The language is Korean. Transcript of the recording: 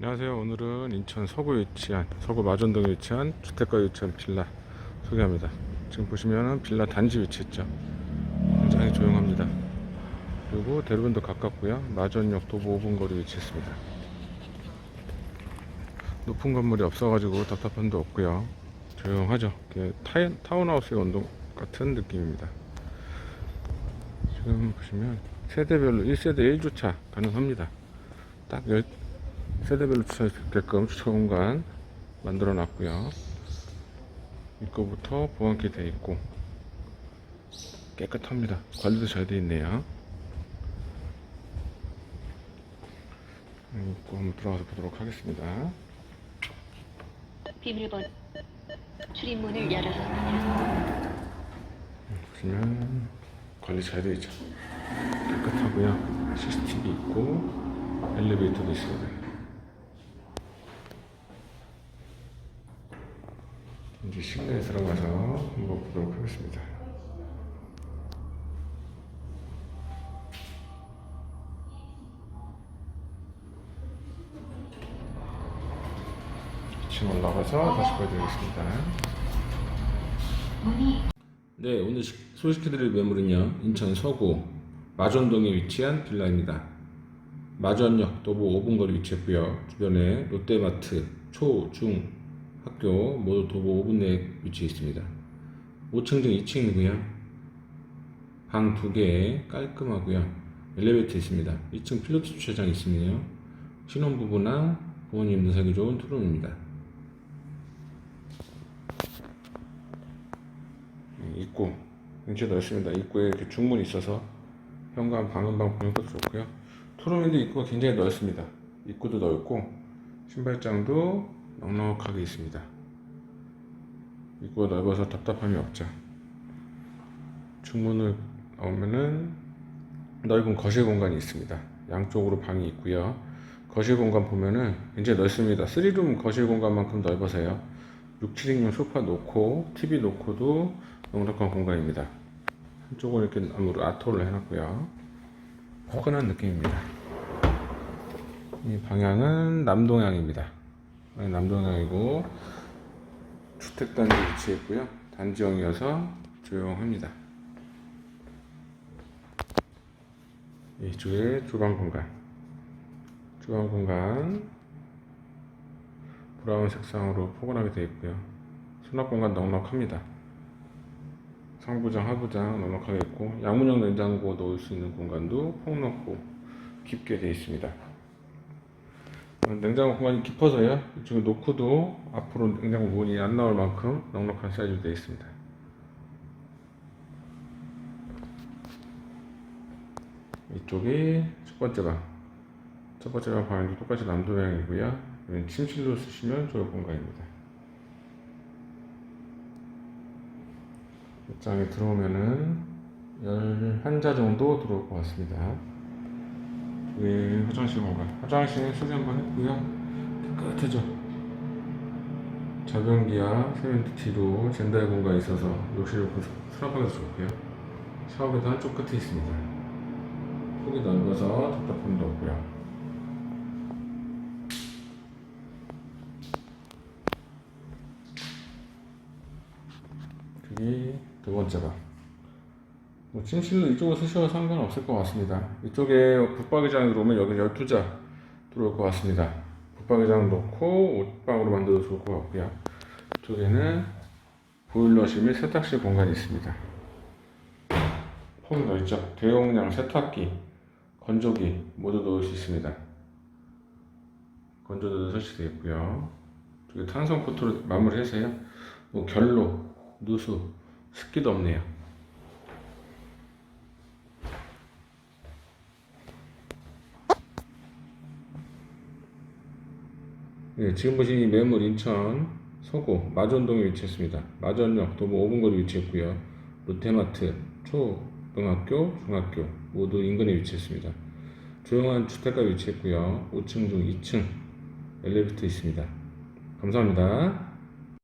안녕하세요. 오늘은 인천 서구에 위치한 서구 마전동에 위치한 주택가에 위치한 빌라 소개합니다. 지금 보시면은 빌라 단지 위치했죠. 굉장히 조용합니다. 그리고 대로변도 가깝고요. 마전역 도보 5분 거리 위치했습니다. 높은 건물이 없어가지고 답답한 도 없고요. 조용하죠. 타이, 타운하우스의 온도 같은 느낌입니다. 지금 보시면 세대별로 1세대 1주차 가능합니다. 딱 열, 세대별로 주차할 수 있게끔 주차 공간 만들어 놨고요. 입구부터 보안키 되어 있고 깨끗합니다. 관리도 잘 되어 있네요. 입구 한번 들어가서 보도록 하겠습니다. 비밀번호 출입문을 열었습니다. 보시면 관리 잘 되어 있죠. 깨끗하고요. CCTV 있고 엘리베이터도 있습니다. 이제 실내에 들어가서 한번 보도록 하겠습니다. 지금 올라가서 다시 보여드리겠습니다. 네, 오늘 시- 소개시켜드릴 매물은요, 인천 서구 마전동에 위치한 빌라입니다. 마전역 도보 5분 거리 위치했고요. 주변에 롯데마트, 초, 중, 학교 모두 도보 5분 내에 위치해 있습니다. 5층 중 2층이고요. 방 2개에 깔끔하고요. 엘리베이터 있습니다. 2층 필로트 주차장 있으면요. 신혼부부나 부모님 등산이 좋은 투룸입니다. 입구 굉장히 넓습니다. 입구에 이렇게 중문이 있어서 현관 방음방 보는 것도 좋고요. 투룸인데 입구가 굉장히 넓습니다. 입구도 넓고 신발장도 넉넉하게 있습니다. 입구가 넓어서 답답함이 없죠. 중문을 나오면은 넓은 거실 공간이 있습니다. 양쪽으로 방이 있고요. 거실 공간 보면은 굉장히 넓습니다. 3룸 거실 공간만큼 넓어서요. 6, 7인용 소파 놓고 TV 놓고도 넉넉한 공간입니다. 한쪽은 이렇게 나무로 아토를 해놨고요. 포근한 느낌입니다. 이 방향은 남동향입니다. 네, 남동향이고 주택단지 위치해 있고요. 단지형이어서 조용합니다. 이쪽에 주방 공간. 주방 공간 브라운 색상으로 포근하게 되어 있고요. 수납 공간 넉넉합니다. 상부장, 하부장 넉넉하게 있고 양문형 냉장고 넣을 수 있는 공간도 폭 넓고 깊게 되어 있습니다. 어, 냉장고 공간이 깊어서요. 이쪽에 놓고도 앞으로 냉장고 문이 안 나올 만큼 넉넉한 사이즈로 되어 있습니다. 이쪽이 첫 번째 방. 첫 번째 방 방도 똑같이 남도형이고요. 여기는 침실로 쓰시면 좋을 공간입니다. 입장에 들어오면은 11자 정도 들어올 것 같습니다. 여기 화장실 공간. 화장실은 수리 한번 했고요. 깨끗하죠? 자변기와 세면대 뒤로 젠다의 공간이 있어서 욕실 수납하기도 좋고요. 샤워기도 한쪽 끝에 있습니다. 폭이 넓어서 답답함도 없고요. 두 번째 방. 뭐 침실로 이쪽을 쓰셔도 상관없을 것 같습니다. 이쪽에 붙박이장이 들어오면 여기 12자 들어올 것 같습니다. 붙박이장 놓고 옷방으로 만들어도 좋을 것 같고요. 이쪽에는 보일러실 및 세탁실 공간이 있습니다. 폭이 넓죠? 대용량 세탁기, 건조기 모두 넣을 수 있습니다. 건조대도 설치되어 있고요. 이쪽에 탄성 코트로 마무리해서요. 뭐 결로, 누수, 습기도 없네요. 네, 지금 보신 이 매물 인천 서구 마전동에 위치했습니다. 마전역 도보 5분 거리 위치했고요. 롯데마트, 초등학교, 중학교 모두 인근에 위치했습니다. 조용한 주택가 위치했고요. 5층 중 2층 엘리베이터 있습니다. 감사합니다.